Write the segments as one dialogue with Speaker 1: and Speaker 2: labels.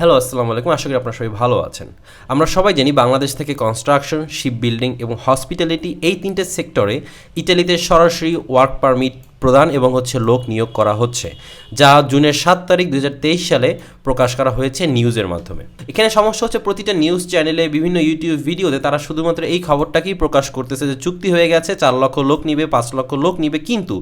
Speaker 1: Hello আসসালামু আলাইকুম। আশা করি আপনারা সবাই ভালো আছেন। আমরা সবাই জানি বাংলাদেশ থেকে কনস্ট্রাকশন শিপ বিল্ডিং এবং হসপিটালিটি এই তিনটে সেক্টরে ইটালিতে সরাসরি ওয়ার্ক পারমিট প্রদান এবং হচ্ছে লোক নিয়োগ করা হচ্ছে, যা জুনের সাত তারিখ দু হাজার তেইশ সালে প্রকাশ করা হয়েছে নিউজের মাধ্যমে। এখানে সমস্যা হচ্ছে প্রতিটা নিউজ চ্যানেলে বিভিন্ন ইউটিউব ভিডিওতে তারা শুধুমাত্র এই খবরটাকেই প্রকাশ করতেছে যে চুক্তি হয়ে গেছে, চার লক্ষ লোক নিবে, পাঁচ লক্ষ লোক নিবে, কিন্তু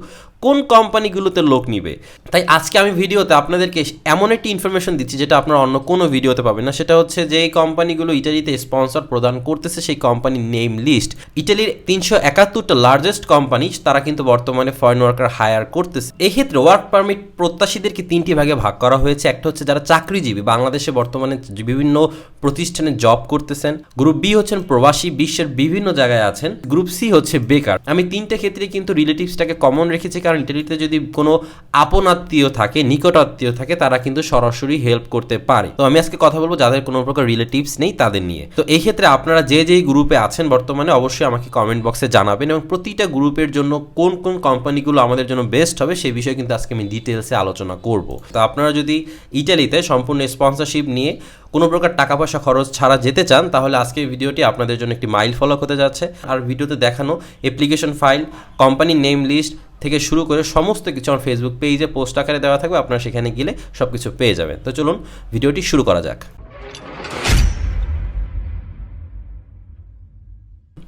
Speaker 1: কোন কোম্পানিগুলোতে লোক নিবে? তাই আজকে আমি ভিডিওতে আপনাদেরকে এমন একটি ইনফরমেশন দিচ্ছি যেটা আপনারা অন্য কোনো ভিডিওতে পাবেন না। সেটা হচ্ছে যে কোম্পানিগুলো ইটালিতে স্পন্সর প্রদান করতেছে সেই কোম্পানির নেম লিস্ট ইটালির তিনশো একাত্তরটা লার্জেস্ট কোম্পানি তারা কিন্তু বর্তমানে ফরেন ওয়ার্কার হায়ার করতেছে। এক্ষেত্রে ওয়ার্ক পারমিট প্রত্যাশীদেরকে তিনটি ভাগে ভাগ করা হয়েছে। একটা হচ্ছে যারা চাকরিজীবী, বাংলাদেশে বর্তমানে বিভিন্ন প্রতিষ্ঠানে জব করতেছেন। গ্রুপ বি হচ্ছেন প্রবাসী, বিশ্বের বিভিন্ন জায়গায় আছেন। গ্রুপ সি হচ্ছে বেকার। আমি তিনটে ক্ষেত্রে কিন্তু রিলেটিভসটাকে কমন রেখেছি, কারণ ইটালিতে যদি কোনো আপন আত্মীয় থাকে, নিকট আত্মীয় থাকে, তারা কিন্তু সরাসরি হেল্প করতে পারে। তো আমি আজকে কথা বলব যাদের কোনো প্রকার রিলেটিভস নেই, তাদের নিয়ে। তো এই ক্ষেত্রে আপনারা যে যেই গ্রুপে আছেন বর্তমানে, অবশ্যই আমাকে কমেন্ট বক্সে জানাবেন এবং প্রতিটা গ্রুপের জন্য কোন কোন কোম্পানিগুলো আমাদের জন্য বেস্ট হবে সেই বিষয়ে কিন্তু আজকে আমি ডিটেলসে আলোচনা করব। তো আপনারা যদি ইটালিতে সম্পূর্ণ স্পন্সরশিপ নিয়ে কোনো প্রকার টাকা পয়সা খরচ ছাড়া যেতে চান, তাহলে আজকে ভিডিওটি আপনাদের জন্য একটি মাইল ফলক হতে যাচ্ছে। আর ভিডিওতে দেখানো application file company name list থেকে শুরু করে সমস্ত কিছু আমার ফেসবুক পেজে পোস্ট আকারে দেওয়া থাকবে, আপনারা সেখানে গেলে সব কিছু পেয়ে যাবেন। তো চলুন, ভিডিওটি শুরু করা যাক।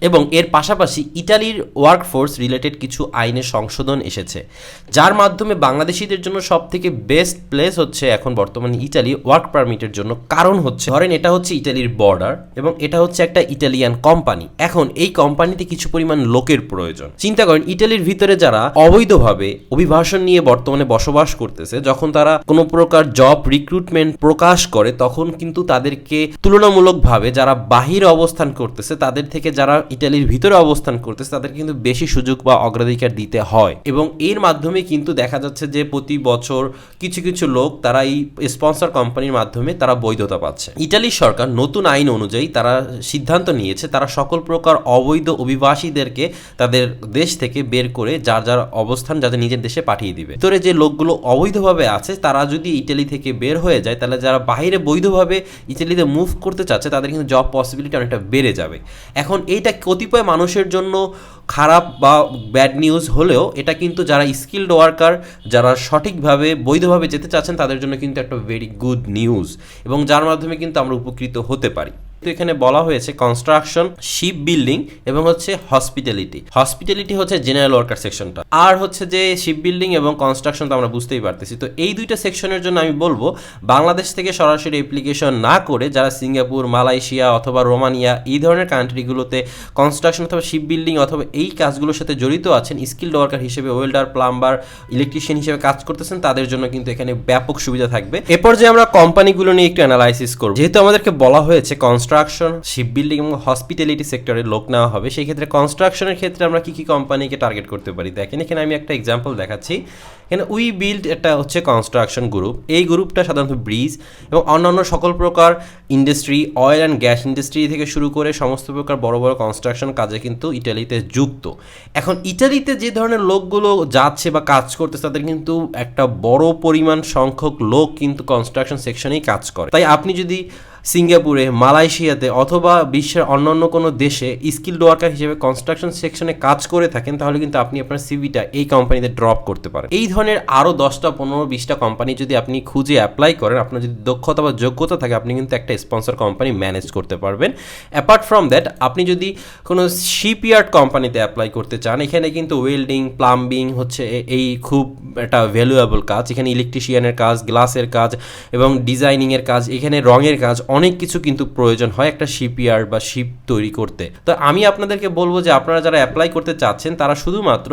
Speaker 1: এবং এর পাশাপাশি ইটালির ওয়ার্কফোর্স রিলেটেড কিছু আইনের সংশোধন এসেছে, যার মাধ্যমে বাংলাদেশিদের জন্য সব থেকে বেস্ট প্লেস হচ্ছে এখন বর্তমানে ইটালি ওয়ার্ক পারমিটের জন্য। কারণ হচ্ছে, ধরেন এটা হচ্ছে ইটালির বর্ডার এবং এটা হচ্ছে একটা ইটালিয়ান কোম্পানি। এখন এই কোম্পানিতে কিছু পরিমাণ লোকের প্রয়োজন। চিন্তা করেন ইটালির ভিতরে যারা অবৈধভাবে অভিবাসন নিয়ে বর্তমানে বসবাস করতেছে, যখন তারা কোনো প্রকার জব রিক্রুটমেন্ট প্রকাশ করে, তখন কিন্তু তাদেরকে তুলনামূলকভাবে যারা বাহিরে অবস্থান করতেছে, তাদের থেকে যারা ইটালির ভিতরে অবস্থান করতেছে, তাদের কিন্তু বেশি সুযোগ বা অগ্রাধিকার দিতে হয়। এবং এর মাধ্যমে কিন্তু দেখা যাচ্ছে যে প্রতি বছর কিছু কিছু লোক তারা এই স্পন্সর কোম্পানির মাধ্যমে তারা বৈধতা পাচ্ছে। ইটালির সরকার নতুন আইন অনুযায়ী তারা সিদ্ধান্ত নিয়েছে, তারা সকল প্রকার অবৈধ অভিবাসীদেরকে তাদের দেশ থেকে বের করে যার যার অবস্থান যাদের নিজের দেশে পাঠিয়ে দিবে। ভিতরে যে লোকগুলো অবৈধভাবে আছে, তারা যদি ইটালি থেকে বের হয়ে যায়, তাহলে যারা বাইরে বৈধভাবে ইটালিতে মুভ করতে চাচ্ছে, তাদের কিন্তু জব পসিবিলিটি অনেকটা বেড়ে যাবে। এখন এইটা কতিপয় মানুষের জন্য খারাপ বা ব্যাড নিউজ হলেও এটা কিন্তু যারা স্কিল্ড ওয়ার্কার যারা সঠিকভাবে, বৈধভাবে যেতে চাচ্ছেন, তাদের জন্য কিন্তু একটা ভেরি গুড নিউজ এবং যার মাধ্যমে কিন্তু আমরা উপকৃত হতে পারি। তো এখানে বলা হয়েছে কনস্ট্রাকশন শিপ বিল্ডিং এবং হচ্ছে হসপিটালিটি হসপিটালিটি হচ্ছে জেনারেল ওয়ার্কার সেকশনটা আর হচ্ছে যে শিপ বিল্ডিং এবং কনস্ট্রাকশন তো আমরা বুঝতেই পারতেছি। তো এই দুইটা সেকশনের জন্য আমি বলব, বাংলাদেশ থেকে সরাসরি অ্যাপ্লিকেশন না করে যারা সিঙ্গাপুর, মালয়েশিয়া অথবা রোমানিয়া এই ধরনের কান্ট্রিগুলোতে কনস্ট্রাকশন অথবা শিপ বিল্ডিং অথবা এই কাজগুলোর সাথে জড়িত আছেন স্কিল্ড ওয়ার্কার হিসেবে ওয়েল্ডার প্লাম্বার ইলেকট্রিশিয়ান হিসেবে কাজ করতেছেন, তাদের জন্য কিন্তু এখানে ব্যাপক সুবিধা থাকবে। এরপর যে আমরা কোম্পানিগুলো নিয়ে একটু অ্যানালাইসিস করব। যেহেতু আমাদেরকে বলা হয়েছে কনস্ট্রাকশন শিপ বিল্ডিং এবং হসপিটালিটি সেক্টরে লোক নেওয়া হবে। সেই ক্ষেত্রে কনস্ট্রাকশনের ক্ষেত্রে আমরা কী কী কোম্পানিকে টার্গেট করতে পারি? দেখেন, এখানে আমি একটা এক্সাম্পল দেখাচ্ছি। এখানে উই বিল্ড একটা হচ্ছে কনস্ট্রাকশন গ্রুপ এই গ্রুপটা সাধারণত ব্রিজ এবং অন্যান্য সকল প্রকার industry oil and gas industry থেকে শুরু করে সমস্ত প্রকার বড় বড় কনস্ট্রাকশন কাজে কিন্তু ইটালিতে যুক্ত। এখন ইটালিতে যে ধরনের লোকগুলো যাচ্ছে বা কাজ করতেছে, তাদের কিন্তু একটা বড় পরিমাণ সংখ্যক লোক কিন্তু কনস্ট্রাকশন সেকশনেই কাজ করে। তাই আপনি যদি সিঙ্গাপুরে, মালয়েশিয়াতে অথবা বিশ্বের অন্যান্য কোনো দেশে স্কিল্ড ওয়ার্কার হিসেবে কনস্ট্রাকশন সেকশনে কাজ করে থাকেন, তাহলে কিন্তু আপনি আপনার সিভিটা এই কোম্পানিতে ড্রপ করতে পারেন। এই ধরনের আরও দশটা, পনেরো, বিশটা কোম্পানি যদি আপনি খুঁজে অ্যাপ্লাই করেন, আপনার যদি দক্ষতা বা যোগ্যতা থাকে, আপনি কিন্তু একটা স্পন্সর কোম্পানি ম্যানেজ করতে পারবেন। অ্যাপার্ট ফ্রম দ্যাট আপনি যদি কোনো শিপইয়ার্ড কোম্পানিতে অ্যাপ্লাই করতে চান, এখানে কিন্তু ওয়েল্ডিং প্লাম্বিং হচ্ছে এই খুব একটা ভ্যালুয়েবল কাজ। এখানে ইলেকট্রিশিয়ানের কাজ গ্লাসের কাজ এবং ডিজাইনিংয়ের কাজ, এখানে রঙের কাজ অনেক কিছু কিন্তু প্রয়োজন হয় একটা শিপইয়ার্ড বা শিপ তৈরি করতে। তো আমি আপনাদেরকে বলব যে আপনারা যারা অ্যাপ্লাই করতে চাচ্ছেন, তারা শুধুমাত্র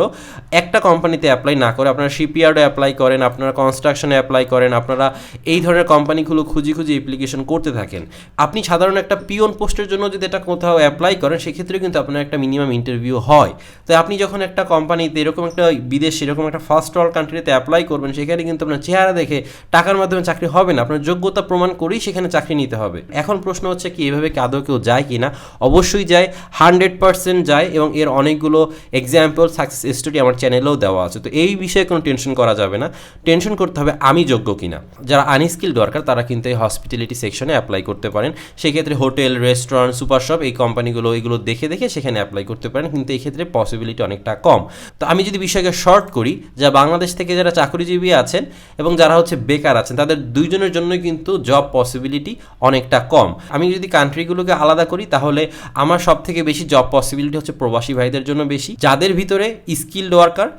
Speaker 1: একটা কোম্পানিতে অ্যাপ্লাই না করে আপনারা শিপইয়ার্ডে অ্যাপ্লাই করেন, আপনারা কনস্ট্রাকশনে অ্যাপ্লাই করেন, আপনারা এই ধরনের কোম্পানিগুলো খুঁজি খুঁজি অ্যাপ্লিকেশন করতে থাকেন। আপনি সাধারণ একটা পিওন পোস্টের জন্য যদি এটা কোথাও অ্যাপ্লাই করেন সেক্ষেত্রে কিন্তু আপনার একটা মিনিমাম ইন্টারভিউ হয়। তো আপনি যখন একটা কোম্পানিতে এরকম একটা বিদেশ এরকম একটা ফার্স্ট ওয়ার্ল্ড কান্ট্রিতে অ্যাপ্লাই করবেন, সেখানে কিন্তু আপনার চেহারা দেখে টাকার মাধ্যমে চাকরি হবে না। আপনার যোগ্যতা প্রমাণ করেই সেখানে চাকরি নিতে হবে। হবে। এখন প্রশ্ন হচ্ছে কি, এভাবে কি আদৌ কেউ যায় কি না অবশ্যই যায়, হান্ড্রেড পার্সেন্ট যায় এবং এর অনেকগুলো এক্সাম্পল সাকসেস স্টোরি আমার চ্যানেলেও দেওয়া আছে। তো এই বিষয়ে কোনো টেনশন করা যাবে না। টেনশন করতে হবে আমি যোগ্য কিনা। যারা আনস্কিল দরকার তারা কিন্তু এই হসপিটালিটি সেকশনে অ্যাপ্লাই করতে পারেন। সেক্ষেত্রে হোটেল রেস্টুরেন্ট সুপার শপ এই কোম্পানিগুলো এগুলো দেখে দেখে সেখানে অ্যাপ্লাই করতে পারেন। কিন্তু এই ক্ষেত্রে পসিবিলিটি অনেকটা কম। তো আমি যদি বিষয়কে শর্ট করি, যা বাংলাদেশ থেকে যারা চাকরিজীবী আছেন এবং যারা হচ্ছে বেকার আছেন, তাদের দুইজনের জন্য কিন্তু জব পসিবিলিটি অনেকটা কম। আমি যদি কান্ট্রিগুলোকে আলাদা করি, তাহলে আমার সব থেকে বেশি জব পসিবিলিটি হচ্ছে প্রবাসী ভাইদের জন্য বেশি। যাদের ভিতরে স্কিল্ড ওয়ার্কার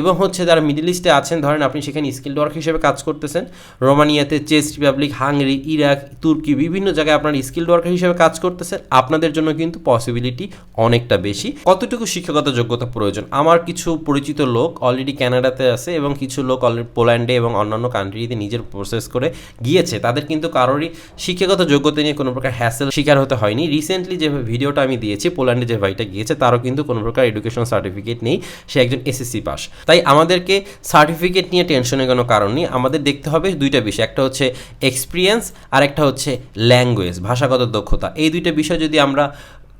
Speaker 1: এবং হচ্ছে যারা মিডল ইস্টে আছেন, ধরেন আপনি সেখানে স্কিল ওয়ার্ক হিসেবে কাজ করতেছেন, রোমানিয়াতে চেস রিপাবলিক হাঙ্গেরি ইরাক তুর্কি বিভিন্ন জায়গায় আপনার স্কিল ওয়ার্কার হিসেবে কাজ করতেছেন, আপনাদের জন্য কিন্তু পসিবিলিটি অনেকটা বেশি। কতটুকু শিক্ষাগত যোগ্যতা প্রয়োজন? আমার কিছু পরিচিত লোক অলরেডি ক্যানাডাতে আছে এবং কিছু লোক অলরেডি পোল্যান্ডে এবং অন্যান্য কান্ট্রিতে নিজের প্রসেস করে গিয়েছে। তাদের কিন্তু কারোরই শিক্ষাগত যোগ্যতা নিয়ে কোনো প্রকার হ্যাসেল শিকার হতে হয়নি। রিসেন্টলি যে ভিডিওটা আমি দিয়েছি পোল্যান্ডে যে ভাইটা গিয়েছে, তারও কিন্তু কোনো প্রকার এডুকেশন সার্টিফিকেট নেই। সে একজন এসএসসি পাস তাই আমাদেরকে সার্টিফিকেট নিয়ে টেনশনের কোনো কারণ নেই। আমাদের দেখতে হবে দুইটা বিষয়, একটা হচ্ছে এক্সপিরিয়েন্স আর একটা হচ্ছে ল্যাঙ্গুয়েজ ভাষাগত দক্ষতা। এই দুইটা বিষয় যদি আমরা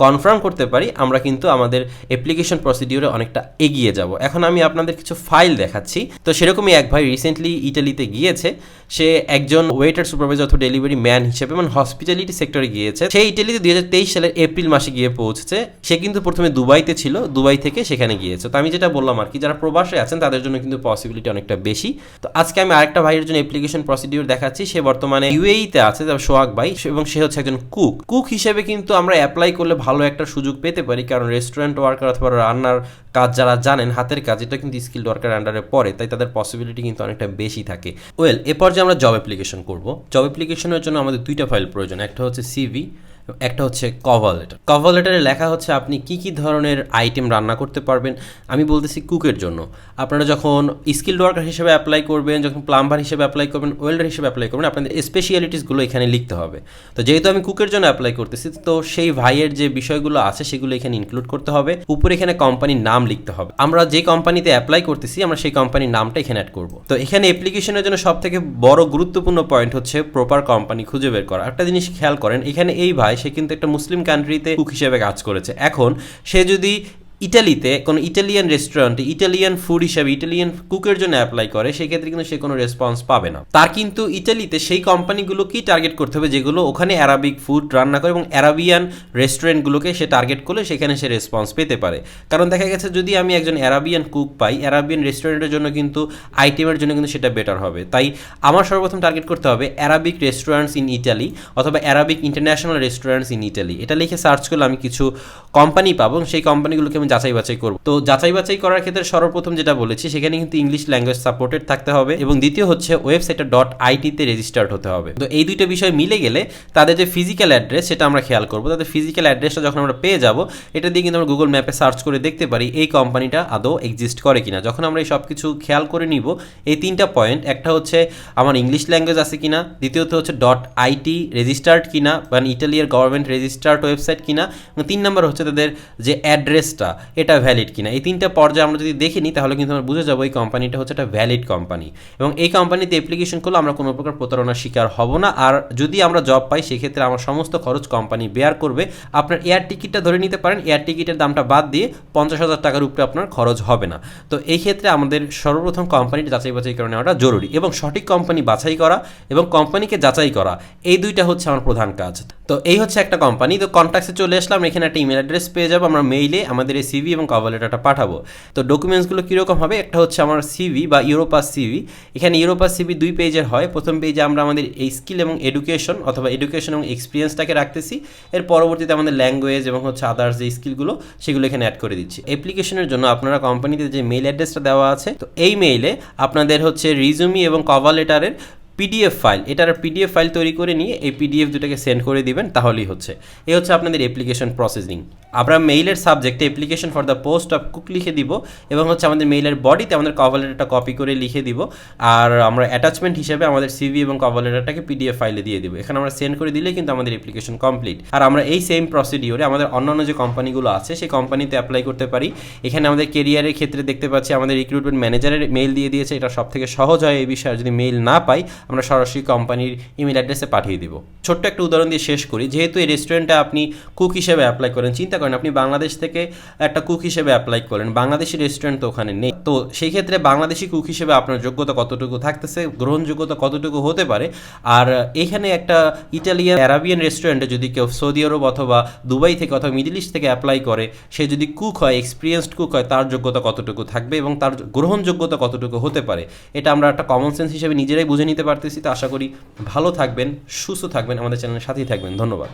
Speaker 1: কনফার্ম করতে পারি, আমরা কিন্তু আমাদের অ্যাপ্লিকেশন প্রসিডিউরে অনেকটা এগিয়ে যাব। এখন আমি আপনাদের কিছু ফাইল দেখাচ্ছি। তো সেরকমই এক ভাই রিসেন্টলি ইটালিতে গিয়েছে। সে একজন ওয়েটার সুপারভাইজার অথবা ডেলিভারি ম্যান হিসেবে মানে হসপিটালিটি সেক্টরে গিয়েছে। সে ইটালিতে দুই সালের এপ্রিল মাসে গিয়ে পৌঁছেছে। সে কিন্তু প্রথমে দুবাইতে ছিল, দুবাই থেকে সেখানে গিয়েছে। তো আমি যেটা বললাম আর কি, যারা প্রবাসে আছেন, তাদের জন্য কিন্তু পসিবিলিটি অনেকটা বেশি। তো আজকে আমি আরেকটা ভাইয়ের জন্য অ্যাপ্লিকেশন প্রসিডিউর দেখাচ্ছি। সে বর্তমানে ইউএইতে আছে সোহাগ ভাই, এবং সে হচ্ছে একজন কুক কুক হিসেবে কিন্তু আমরা অ্যাপ্লাই করলে ভালো একটা সুযোগ পেতে পারি, কারণ রেস্টুরেন্ট ওয়ার্কার অথবা রান্নার কাজ যারা জানেন, হাতের কাজ, এটা কিন্তু স্কিল ওয়ার্কার আন্ডারে পড়ে, তাই তাদের পসিবিলিটি কিন্তু অনেকটা বেশি থাকে। ওয়েল এরপর যে আমরা জব অ্যাপ্লিকেশন করব। জব অ্যাপ্লিকেশনের জন্য আমাদের দুইটা ফাইল প্রয়োজন, একটা হচ্ছে সিভি একটা হচ্ছে কভার লেটার কভার লেটারে লেখা হচ্ছে আপনি কি কি ধরনের আইটেম রান্না করতে পারবেন? আমি বলতেছি কুকের জন্য। আপনারা যখন স্কিল ওয়ার্কার হিসেবে অ্যাপ্লাই করবেন, যখন প্লাম্বার হিসেবে অ্যাপ্লাই করবেন ওয়েল্ডার হিসেবে অ্যাপ্লাই করবেন, আপনাদের স্পেশালিটিসগুলো এখানে লিখতে হবে। তো যেহেতু আমি কুকের জন্য অ্যাপ্লাই করতেছি, তো সেই ভাইয়ের যে বিষয়গুলো আছে সেগুলো এখানে ইনক্লুড করতে হবে। উপরে এখানে কোম্পানির নাম লিখতে হবে। আমরা যে কোম্পানিতে অ্যাপ্লাই করতেছি, আমরা সেই কোম্পানির নামটা এখানে অ্যাড করব। তো এখানে অ্যাপ্লিকেশনের জন্য সব থেকে বড় গুরুত্বপূর্ণ পয়েন্ট হচ্ছে প্রপার কোম্পানি খুঁজে বের করা। একটা জিনিস খেয়াল করেন, এখানে এই ভাই সে কিন্তু একটা মুসলিম কান্ট্রিতে কুক হিসেবে কাজ করেছে। এখন সে যদি ইটালিতে কোনো ইটালিয়ান রেস্টুরেন্টে ইটালিয়ান ফুড হিসাবে, ইটালিয়ান কুকের জন্য অ্যাপ্লাই করে, সেক্ষেত্রে কিন্তু সে কোনো রেসপন্স পাবে না। তার কিন্তু ইটালিতে সেই কোম্পানিগুলোকেই টার্গেট করতে হবে, যেগুলো ওখানে অ্যারাবিক ফুড রান্না করে এবং অ্যারাবিয়ান রেস্টুরেন্টগুলোকে সে টার্গেট করলে সেখানে সে রেসপন্স পেতে পারে। কারণ দেখা গেছে, যদি আমি একজন অ্যারাবিয়ান কুক পাই অ্যারাবিয়ান রেস্টুরেন্টের জন্য কিন্তু আইটেমের জন্য কিন্তু সেটা বেটার হবে। তাই আমার সর্বপ্রথম টার্গেট করতে হবে অ্যারাবিক রেস্টুরেন্টস ইন ইটালি অথবা Arabic international restaurants in Italy এটা লিখে সার্চ করলে আমি কিছু কোম্পানি পাবো এবং সেই কোম্পানিগুলোকে আমি যাচাই বাছাই করব। তো যাচাই বাছাই করার ক্ষেত্রে সর্বপ্রথম যেটা বলেছি, সেখানে কিন্তু ইংলিশ ল্যাঙ্গুয়েজ সাপোর্টেড থাকতে হবে এবং দ্বিতীয় হচ্ছে ওয়েবসাইটটা ডট আইটিতে রেজিস্টার্ড হতে হবে। তো এই দুইটা বিষয় মিলে গেলে তাদের যে ফিজিক্যাল অ্যাড্রেস সেটা আমরা খেয়াল করব। তাদের ফিজিক্যাল অ্যাড্রেসটা যখন আমরা পেয়ে যাব, এটা দিয়ে কিন্তু আমরা গুগল ম্যাপে সার্চ করে দেখতে পারি এই কোম্পানিটা আদৌ এক্সিস্ট করে কিনা। যখন আমরা এই সব কিছু খেয়াল করে নিব, এই তিনটা পয়েন্ট একটা হচ্ছে আমার ইংলিশ ল্যাঙ্গুয়েজ আছে কিনা, দ্বিতীয়ত হচ্ছে ডট আইটি রেজিস্টার্ড কিনা, বা ইটালিয়ার গভর্নমেন্ট রেজিস্টার্ড ওয়েবসাইট কিনা তিন নম্বর হচ্ছে তাদের যে অ্যাড্রেসটা এটা ভ্যালিড কিনা। এই তিনটা পর্যায়ে আমরা যদি দেখে নিই, তাহলে কিন্তু আমরা বুঝে যাব এই কোম্পানিটা হচ্ছে একটা ভ্যালিড কোম্পানি এবং এই কোম্পানিতে অ্যাপ্লিকেশন করলে আমরা কোনো প্রকার প্রতারণার শিকার হব না। আর যদি আমরা জব পাই, সেক্ষেত্রে আমার সমস্ত খরচ কোম্পানি বেয়ার করবে। আপনার এয়ার টিকিটটা ধরে নিতে পারেন। এয়ার টিকিটের দামটা বাদ দিয়ে পঞ্চাশ হাজার টাকার উপরে আপনার খরচ হবে না। তো এই ক্ষেত্রে আমাদের সর্বপ্রথম কোম্পানিটা যাচাই বাছাই করে নেওয়াটা জরুরি। এবং সঠিক কোম্পানি বাছাই করা এবং কোম্পানিকে যাচাই করা, এই দুইটা হচ্ছে আমার প্রধান কাজ। তো এই হচ্ছে একটা কোম্পানি তো কন্ট্যাক্টসে চলে আসলাম। এখানে একটা ইমেল অ্যাড্রেস পেয়ে যাব। আমরা মেইলে আমাদের এই সিভি এবং কভার লেটারটা পাঠাবো। তো ডকুমেন্টসগুলো কীরকম হবে? একটা হচ্ছে আমার সিভি বা ইউরোপাস সিভি এখানে ইউরোপাস সিভি দুই পেজের হয়। প্রথম পেজে আমরা আমাদের এই স্কিল এবং এডুকেশন অথবা এডুকেশন এবং এক্সপিরিয়েন্সটাকে রাখতেছি। এর পরবর্তীতে আমাদের ল্যাঙ্গুয়েজ এবং হচ্ছে আদার্স যে স্কিলগুলো সেগুলো এখানে অ্যাড করে দিচ্ছি। অ্যাপ্লিকেশনের জন্য আপনারা কোম্পানিতে যে মেইল অ্যাড্রেসটা দেওয়া আছে, তো এই মেইলে আপনাদের হচ্ছে রিজুমি এবং কভার লেটারের পিডিএফ ফাইল এটার পিডিএফ ফাইল তৈরি করে নিয়ে এই পিডিএফ দুটাকে সেন্ড করে দিবেন, তাহলেই হচ্ছে। এই হচ্ছে আপনাদের অ্যাপ্লিকেশন প্রসেসিং আমরা মেইলের সাবজেক্টে application for the post of cook লিখে দিব, এবং হচ্ছে আমাদের মেইলের বডিতে আমাদের কভার লেটারটা কপি করে লিখে দিব, আর আমরা অ্যাটাচমেন্ট হিসেবে আমাদের সিভি এবং কভার লেটারটাকে পিডিএফ ফাইলে দিয়ে দিব। এখানে আমরা সেন্ড করে দিলে কিন্তু আমাদের অ্যাপ্লিকেশন কমপ্লিট আর আমরা এই সেম প্রসিডিওরে আমাদের অন্যান্য যে কোম্পানিগুলো আছে, সেই কোম্পানিতে অ্যাপ্লাই করতে পারি। এখানে আমাদের কেরিয়ারের ক্ষেত্রে দেখতে পাচ্ছি, আমাদের রিক্রুটমেন্ট ম্যানেজারের মেইল দিয়ে দিয়েছে। এটা সব থেকে সহজ হয় এই বিষয়ে যদি মেইল না পাই আমরা সরাসরি কোম্পানির ইমেল অ্যাড্রেসে পাঠিয়ে দেবো। ছোট্ট একটা উদাহরণ দিয়ে শেষ করি। যেহেতু এই রেস্টুরেন্টে আপনি কুক হিসেবে অ্যাপ্লাই করেন, চিন্তা করেন আপনি বাংলাদেশ থেকে একটা কুক হিসেবে অ্যাপ্লাই করেন, বাংলাদেশি রেস্টুরেন্ট তো ওখানে নেই। তো সেই ক্ষেত্রে বাংলাদেশি কুক হিসেবে আপনার যোগ্যতা কতটুকু থাকতেছে, গ্রহণযোগ্যতা কতটুকু হতে পারে? আর এখানে একটা ইটালিয়ান অ্যারাবিয়ান রেস্টুরেন্টে যদি কেউ সৌদি আরব অথবা দুবাই থেকে অথবা মিডল ইস্ট থেকে অ্যাপ্লাই করে, সে যদি কুক হয় এক্সপিরিয়েন্সড কুক হয়, তার যোগ্যতা কতটুকু থাকবে এবং তার গ্রহণযোগ্যতা কতটুকু হতে পারে? এটা আমরা একটা কমন সেন্স হিসেবে নিজেরাই বুঝে নিতে পারতেছি তো আশা করি ভালো থাকবেন সুস্থ থাকবেন আমাদের চ্যানেলের সাথেই থাকবেন। ধন্যবাদ।